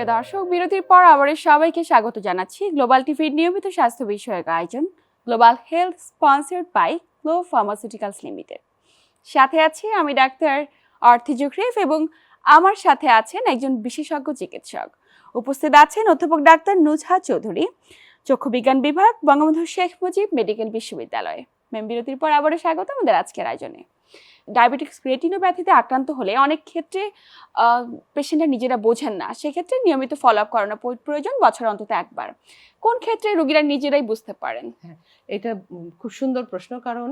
প্রিয় দর্শক, বিরতির পর আবার সবাইকে স্বাগত জানাচ্ছি গ্লোবাল টিভির নিয়মিত স্বাস্থ্য বিষয়ক আয়োজন global health sponsored by Glo pharmaceuticals limited সাথে আছি আমি ডাক্তার অর্থি জুখরিফ এবং আমার সাথে আছেন একজন বিশেষজ্ঞ চিকিৎসক। উপস্থিত আছেন অধ্যাপক ডাক্তার নুজহা চৌধুরী চক্ষু বিজ্ঞান বিভাগ, বঙ্গবন্ধু শেখ মুজিব মেডিকেল বিশ্ববিদ্যালয়। ম্যাম, বিরতির পর আবারও স্বাগত আমাদের আজকের আয়োজনে। ডায়াবেটিক্স রেটিনোপ্যাথিতে আক্রান্ত হলে অনেক ক্ষেত্রে পেশেন্টরা নিজেরা বোঝেন না। সেক্ষেত্রে নিয়মিত ফলো আপ করানো প্রয়োজন বছর অন্তত একবার। কোন ক্ষেত্রে রোগীরা নিজেরাই বুঝতে পারেন? এটা খুব সুন্দর প্রশ্ন কারণ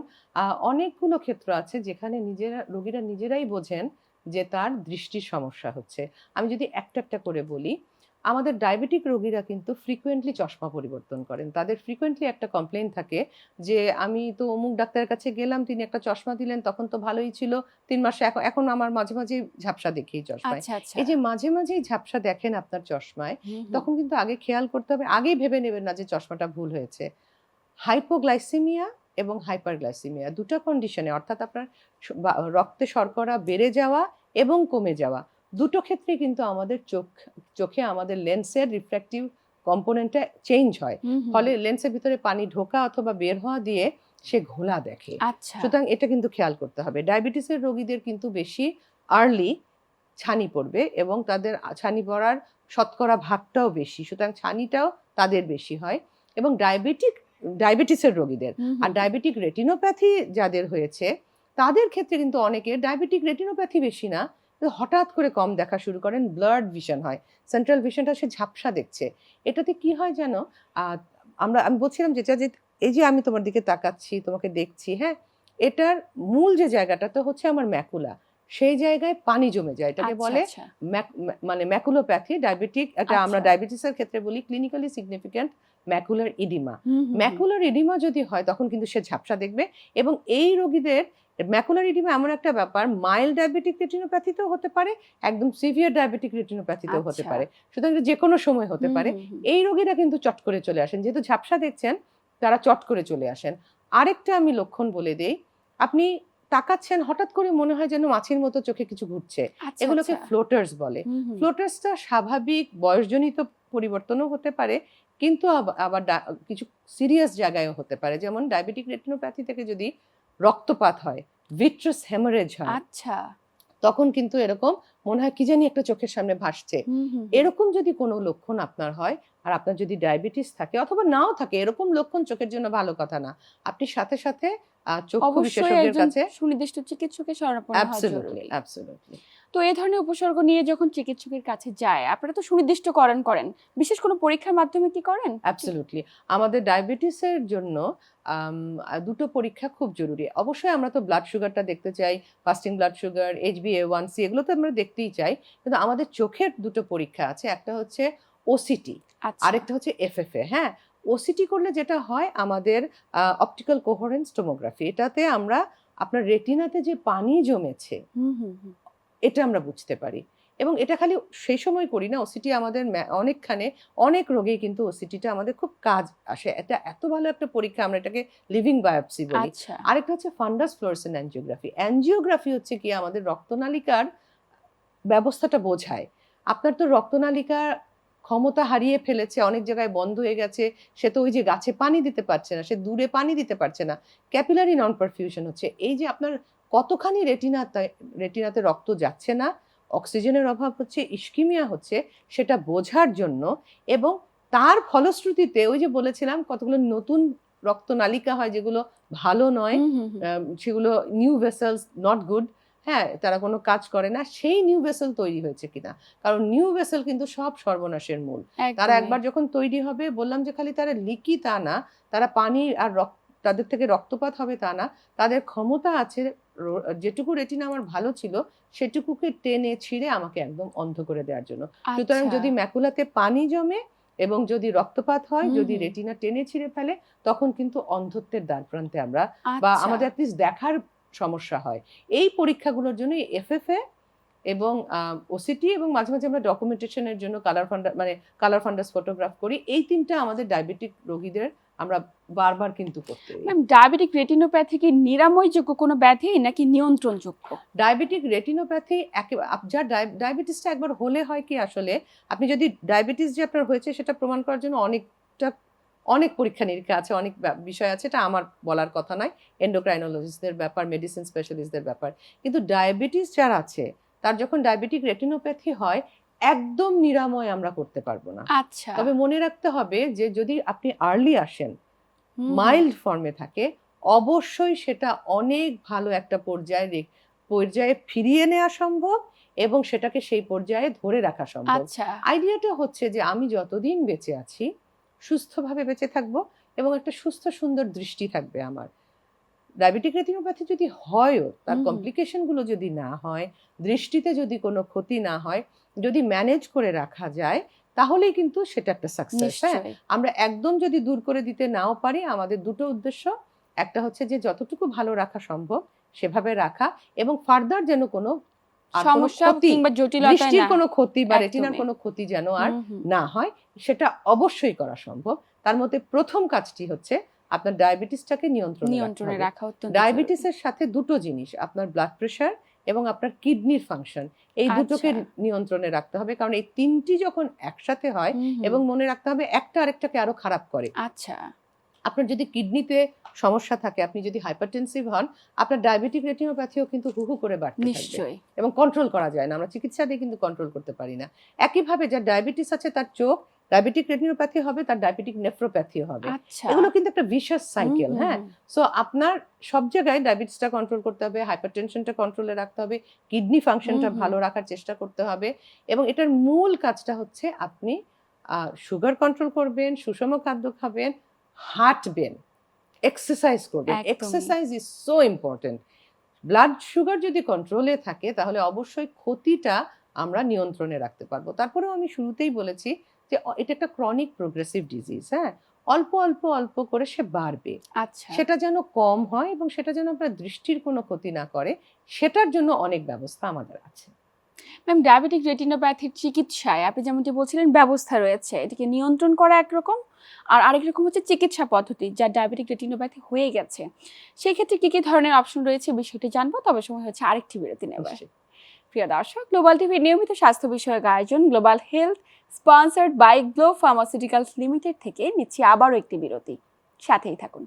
অনেকগুলো ক্ষেত্র আছে যেখানে নিজেরা, রোগীরা নিজেরাই বোঝেন যে তার দৃষ্টির সমস্যা হচ্ছে। আমি যদি একটা একটা করে বলি আমাদের ডায়াবেটিক রোগীরা কিন্তু ফ্রিকোয়েন্টলি চশমা পরিবর্তন করেন। তাদের ফ্রিকোয়েন্টলি একটা কমপ্লেন থাকে যে আমি তো অমুক ডাক্তারের কাছে গেলাম তিনি একটা চশমা দিলেন তখন তো ভালোই ছিল তিন মাসে এখন এখন আমার মাঝে মাঝে ঝাপসা দেখি চশমায়। আচ্ছা আচ্ছা। এই যে মাঝে মাঝেই ঝাপসা দেখেন আপনার চশমায়। তখন কিন্তু আগে খেয়াল করতে হবে আগেই ভেবে নেবেন না যে চশমাটা ভুল হয়েছে। হাইপোগ্লাইসেমিয়া এবং হাইপারগ্লাইসেমিয়া দুটো কন্ডিশনে অর্থাৎ আপনার রক্তে শর্করা বেড়ে যাওয়া এবং কমে যাওয়া। দুটো ক্ষেত্রে কিন্তু আমাদের চোখ চোখে আমাদের লেন্সের রিফ্র্যাক্টিভ কম্পোনেন্টটা চেঞ্জ হয়। ফলে লেন্সের ভিতরে পানি ঢোকা অথবা বের হওয়া দিয়ে সে ঘোলা দেখে। আচ্ছা। সুতরাং এটা কিন্তু খেয়াল করতে হবে। ডায়াবেটিসের রোগীদের কিন্তু বেশি আর্লি ছানি পড়বে এবং তাদের ছানি পড়ার শতকরা ভাগটাও বেশি। সুতরাং ছানিটাও তাদের বেশি হয় এবং ডায়াবেটিক ডায়াবেটিসের রোগীদের আর ডায়াবেটিক রেটিনোপ্যাথি যাদের হয়েছে তাদের ক্ষেত্রে কিন্তু অনেকে ডায়াবেটিক রেটিনোপ্যাথি বেশি না। হঠাৎ করে কম দেখা শুরু করেন ব্লাড ভিশন হয়। সেন্ট্রাল ভিশনটা সে ঝাপসা দেখছে। এটাতে কি হয় যেন আমরা আমি বলছিলাম যেটা যে এই যে আমি তোমার দিকে তাকাচ্ছি তোমাকে দেখছি হ্যাঁ? এটার মূল যে জায়গাটা তো হচ্ছে আমার ম্যাকুলা সেই জায়গায় পানি জমে যায়। এটাকে আচ্ছা, বলে আচ্ছা। মানে ম্যাকুলোপ্যাথি ডায়াবেটিক এটা আমরা আচ্ছা। ডায়াবেটিসের ক্ষেত্রে বলি clinically significant macular edema. Macular edema যদি হয় তখন কিন্তু সে ঝাপসা দেখবে এবং এই রোগীদের ম্যাকুলার ইডিমা এমন একটা ব্যাপার মাইল্ড ডায়াবেটিক রেটিনোপ্যাথিতেও হতে পারে একদম সিভিয়ার ডায়াবেটিক রেটিনোপ্যাথিতেও হতে আচ্ছা। পারে সুতরাং যে কোনো সময় হতে পারে। এই রোগীরা কিন্তু চট করে চলে আসেন যেহেতু ঝাপসা দেখছেন তারা চট করে চলে আসেন আরেকটা আমি লক্ষণ বলে দেই আপনি তাকাচ্ছেন হঠাৎ করে মনে হয় যেন মাছির মতো চোখে কিছু ঘুরছে আচ্ছা, এগুলোকে আচ্ছা। ফ্লোটার্স বলে। ফ্লোটার্সটা স্বাভাবিক বয়সজনিত পরিবর্তনও হতে পারে কিন্তু আবার কিছু সিরিয়াস জায়গায়ও হতে পারে। যেমন ডায়াবেটিক রেটিনোপ্যাথি থেকে যদি রক্তপাত হয় ভিট্রাস হেমারেজ হয় আচ্ছা। তখন কিন্তু এরকম মনে হয় কি জানি একটা চোখের সামনে ভাসছে। এরকম যদি কোনো লক্ষণ আপনার হয় আর আপনার যদি ডায়াবেটিস থাকে অথবা নাও থাকে এরকম লক্ষণ চোখের জন্য ভালো কথা না। আপনি সাথে সাথে চক্ষু বিশেষজ্ঞের কাছে সুনির্দিষ্ট চিকিৎসকের শরণাপন্ন হওয়া অ্যাবসলিউটলি জরুরি। অ্যাবসলিউটলি তো এই ধরনের উপসর্গ নিয়ে যখন চিকিৎসকের কাছে যায় আপনারা তো সুনির্দিষ্টকরণ করেন। করেন বিশেষ কোনো পরীক্ষার মাধ্যমে কি করেন? অ্যাবসলিউটলি আমাদের ডায়াবেটিসের জন্য দুটো পরীক্ষা খুব জরুরি। অবশ্যই আমরা তো ব্লাড সুগারটা দেখতে চাই fasting blood sugar H B A one C এগুলো তো আমরা দেখতেই চাই। কিন্তু আমাদের চোখের দুটো পরীক্ষা আছে একটা হচ্ছে ওসিটি আচ্ছা। আরেকটা হচ্ছে এফএফএ হ্যাঁ? ওসিটি করলে যেটা হয় আমাদের অপটিক্যাল কোহরেন্স টোমোগ্রাফি এটাতে আমরা আপনার রেটিনাতে যে পানি জমেছে। এটা আমরা বুঝতে পারি। এবং এটা খালি সেই সময় করি না ওসিটি আমাদের অনেকখানে অনেক রোগেই কিন্তু ওসিটিটা আমাদের খুব কাজ আসে। এটা এত ভালো একটা পরীক্ষা আমরা এটাকে লিভিং বায়োপসি বলি। আচ্ছা। আরেকটা হচ্ছে ফান্ডাস ফ্লোরসেন অ্যানজিওগ্রাফি অ্যানজিওগ্রাফি হচ্ছে কি আমাদের রক্তনালিকার ব্যবস্থাটা বোঝায়। আপনার তো রক্তনালিকার ক্ষমতা হারিয়ে ফেলেছে অনেক জায়গায় বন্ধ হয়ে গেছে সে তো ওই যে গাছে পানি দিতে পারছে না সে দূরে পানি দিতে পারছে না। ক্যাপিলারি নন পারফিউশন হচ্ছে। এই যে আপনার কতখানি রেটিনাতে রেটিনাতে রক্ত যাচ্ছে না অক্সিজেনের অভাব হচ্ছে ইস্কিমিয়া হচ্ছে সেটা বোঝার জন্য এবং তার ফলশ্রুতিতে ওই যে বলেছিলাম কতগুলো নতুন রক্তনালিকা হয় যেগুলো ভালো নয় সেগুলো নিউ ভেসেলস নট গুড হ্যাঁ তারা কোনো কাজ করে না সেই নিউ ভেসেল তৈরি হয়েছে কিনা। কারণ নিউ ভেসেল কিন্তু সব সর্বনাশের মূল। তারা একবার যখন তৈরি হবে বললাম যে খালি তারা লিকি তা না তারা পানি আর রক্ত তাদের থেকে রক্তপাত হবে তা না তাদের ক্ষমতা আছে যেটুকু রেটিনা আমার ভালো ছিল সেটুকুকে টেনে ছিঁড়ে আমাকে একদম অন্ধ করে দেওয়ার জন্য সুতরাং আচ্ছা। যদি ম্যাকুলাতে পানি জমে এবং যদি রক্তপাত হয় যদি রেটিনা টেনে ছিঁড়ে ফেলে তখন কিন্তু অন্ধত্বের দ্বার প্রান্তে আমরা বা আচ্ছা। আমাদের অ্যাটলিস্ট দেখার সমস্যা হয় এই পরীক্ষাগুলোর জন্য এফএফএ এবং ওসিটি এবং মাঝে মাঝে আমরা ডকুমেন্টেশনের জন্য কালার ফান্ডা মানে কালার ফান্ডাস ফটোগ্রাফ করি এই তিনটা আমাদের ডায়াবেটিক রোগীদের আমরা বারবার কিন্তু করতে ম্যাম ডায়াবেটিক রেটিনোপ্যাথি কি নিরাময়যোগ্য কোনো ব্যাধি নাকি নিয়ন্ত্রণযোগ্য? ডায়াবেটিক রেটিনোপ্যাথি একেবারে যার ডায়াবেটিসটা একবার হলে হয় কি আসলে আপনি যদি ডায়াবেটিস যে আপনার হয়েছে সেটা প্রমাণ করার জন্য অনেকটা অনেক পরীক্ষা নিরীক্ষা আছে অনেক বিষয় আছে এটা আমার বলার কথা নয়। এন্ডোক্রাইনোলজিস্টদের ব্যাপার মেডিসিন স্পেশালিস্টদের ব্যাপার। কিন্তু ডায়াবেটিস যার আছে তার যখন ডায়াবেটিক রেটিনোপ্যাথি হয় একদম নিরাময় আমরা করতে পারব না। আচ্ছা। তবে মনে রাখতে হবে যে যদি আপনি আর্লি আসেন মাইল্ড ফর্মে থাকে অবশ্যই সেটা অনেক ভালো একটা পর্যায়ে পর্যায়ে ফিরিয়ে নেওয়া সম্ভব এবং সেটাকে সেই পর্যায়ে ধরে রাখা সম্ভব। আচ্ছা। আইডিয়াটা হচ্ছে যে আমি যতদিন বেঁচে আছি সুস্থভাবে বেঁচে থাকব এবং একটা সুস্থ সুন্দর দৃষ্টি থাকবে আমার। ডায়াবেটিক রেটিনোপ্যাথি যদি হয়ও তার কমপ্লিকেশনগুলো যদি না হয় দৃষ্টিতে যদি কোনো ক্ষতি না হয় যদি ম্যানেজ করে রাখা যায় তাহলেই কিন্তু সেটা একটা সাকসেস হ্যাঁ? আমরা একদম যদি দূর করে দিতে নাও পারি আমাদের দুটো উদ্দেশ্য। একটা হচ্ছে যে যতটুকু ভালো রাখা সম্ভব সেভাবে রাখা এবং ফার্দার যেন কোনো সমস্যা ক্ষতি, কিংবা জটিলতা কোনো ক্ষতি বা রেটিনার কোনো ক্ষতি যেন আর। না হয় সেটা অবশ্যই করা সম্ভব। তার মধ্যে প্রথম কাজটি হচ্ছে আপনার ডায়াবেটিসটাকে নিয়ন্ত্রণে নিয়ন্ত্রণে রাখা ডায়াবেটিসের সাথে দুটো জিনিস আপনার ব্লাড প্রেশার এবং আপনার কিডনির ফাংশন এই দুটোকে আচ্ছা। নিয়ন্ত্রণে রাখতে হবে। কারণ এই তিনটি যখন একসাথে হয়। এবং মনে রাখতে হবে একটা আরেকটাকে আরও খারাপ করে। আচ্ছা। আপনার যদি কিডনিতে সমস্যা থাকে আপনি যদি হাইপারটেনসিভ হন আপনার ডায়াবেটিক রেটিনোপ্যাথিও কিন্তু হু হু করে বাড়তে নিশ্চয়ই। এবং কন্ট্রোল করা যায় না। আমরা চিকিৎসা দিয়ে কিন্তু কন্ট্রোল করতে পারি না। একইভাবে যার ডায়াবেটিস আছে তার চোখ ডায়াবেটিক রেটিনোপ্যাথি হবে তার ডায়াবেটিক নেফ্রোপ্যাথিও হবে। আচ্ছা। এগুলো কিন্তু একটা ভিশাস সাইকেল হ্যাঁ? সো আপনার সব জায়গায় ডায়াবেটিসটা কন্ট্রোল করতে হবে হাইপারটেনশনটা কন্ট্রোলে রাখতে হবে কিডনি ফাংশনটা। ভালো রাখার চেষ্টা করতে হবে এবং এটার মূল কাজটা হচ্ছে আপনি সুগার কন্ট্রোল করবেন সুষম খাদ্য খাবেন হাঁটবেন এক্সারসাইজ করবেন। Exercise is so important blood sugar যদি কন্ট্রোলে থাকে তাহলে অবশ্যই ক্ষতিটা আমরা নিয়ন্ত্রণে রাখতে পারব। তারপরেও আমি শুরুতেই বলেছি যে এটা একটা ক্রনিক প্রোগ্রেসিভ ডিজিজ হ্যাঁ? অল্প অল্প অল্প করে সে বাড়বে। আচ্ছা। সেটা যেন কম হয় এবং সেটা যেন আপনার দৃষ্টির কোনো ক্ষতি না করে সেটার জন্য অনেক ব্যবস্থা আমাদের আছে। ম্যাম ডায়াবেটিক রেটিনোপ্যাথির চিকিৎসায় আপনি যেমনটি বলছিলেন ব্যবস্থা রয়েছে। এটিকে নিয়ন্ত্রণ করা একরকম আর আরেক রকম হচ্ছে চিকিৎসা পদ্ধতি যা ডায়াবেটিক রেটিনোপ্যাথি হয়ে গেছে। সেই ক্ষেত্রে কী কি ধরনের অপশন রয়েছে বিষয়টি জানব তবে সময় হচ্ছে আরেকটি বিরতি নিশ্চয়ই। প্রিয় দর্শক গ্লোবাল টিভির নিয়মিত স্বাস্থ্য বিষয়ক আয়োজন global health sponsored by Glo pharmaceuticals limited থেকে নিচ্ছি আবারও একটি বিরতি। সাথেই থাকুন।